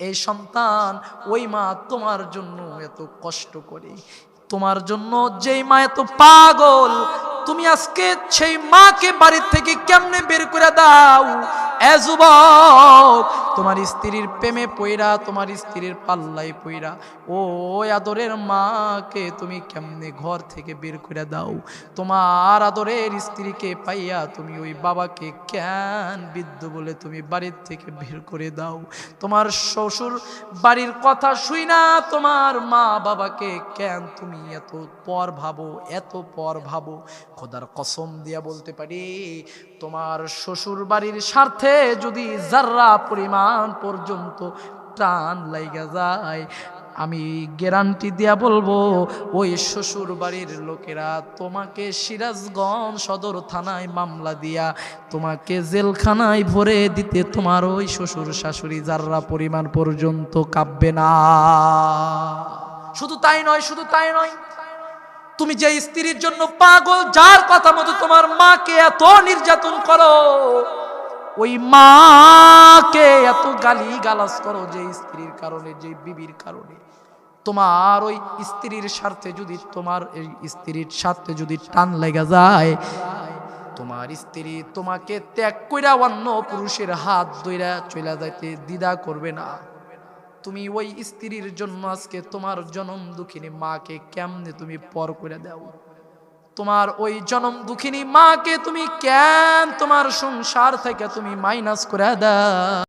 এই সন্তান, ওই মা তোমার জন্য এত কষ্ট করে। তোমার জন্য যেই মা এত পাগল, তুমি আজকে সেই মাকে বাড়ির থেকে কেমনে বের করে দাও? তোমার স্ত্রীর প্রেমে পইরা তোমার স্ত্রীর পাল্লাই পইরা ও আদরের মাকে তুমি কেমনে ঘর থেকে বের করে দাও? তোমার আদরের স্ত্রীকে পাইয়া তুমি ওই বাবাকে কেন বৃদ্ধ বলে তুমি বাড়ির থেকে বের করে দাও? তোমার শ্বশুর বাড়ির কথা শুই না, তোমার মা বাবাকে কেন তুমি এত পর ভাবো, এত পর ভাবো? খোদার কসম দিয়া বলতে পারি, তোমার শ্বশুর বাড়ির স্বার্থে যদি যার্রা পরিমাণ পর্যন্ত টান লাইগা যায়, আমি গ্যারান্টি দিয়া বলব, ওই শ্বশুর বাড়ির লোকেরা তোমাকে সিরাজগঞ্জ সদর থানায় মামলা দিয়া, তোমাকে জেলখানায় ভরে দিতে তোমার ওই শ্বশুর শাশুড়ি যাররা পরিমাণ পর্যন্ত কাঁপবে না। শুধু তাই নয়, শুধু তাই নয়, তুমি যে স্ত্রীর জন্য পাগল, যার কথা মতো তোমার মাকে এত নির্যাতন করো ওই মাকে এত গালি গালাস করো যে স্ত্রীর কারণে, যে বিবির কারণে। তোমার ওই স্ত্রীর স্বার্থে যদি, তোমার এই স্ত্রীর স্বার্থে যদি টান লেগে যায়, তোমার স্ত্রী তোমাকে ত্যাগ কইরা অন্য পুরুষের হাত ধইরা চলে যাইতে দ্বিধা করবে না। তুমি ওই স্ত্রীর জন্য আজকে তোমার জনম দুঃখিনী মাকে কেমনে তুমি পর করে দাও? তোমার ওই জনম দুঃখিনী মাকে তুমি কেন তোমার সংসার থেকে তুমি মাইনাস করে দাও?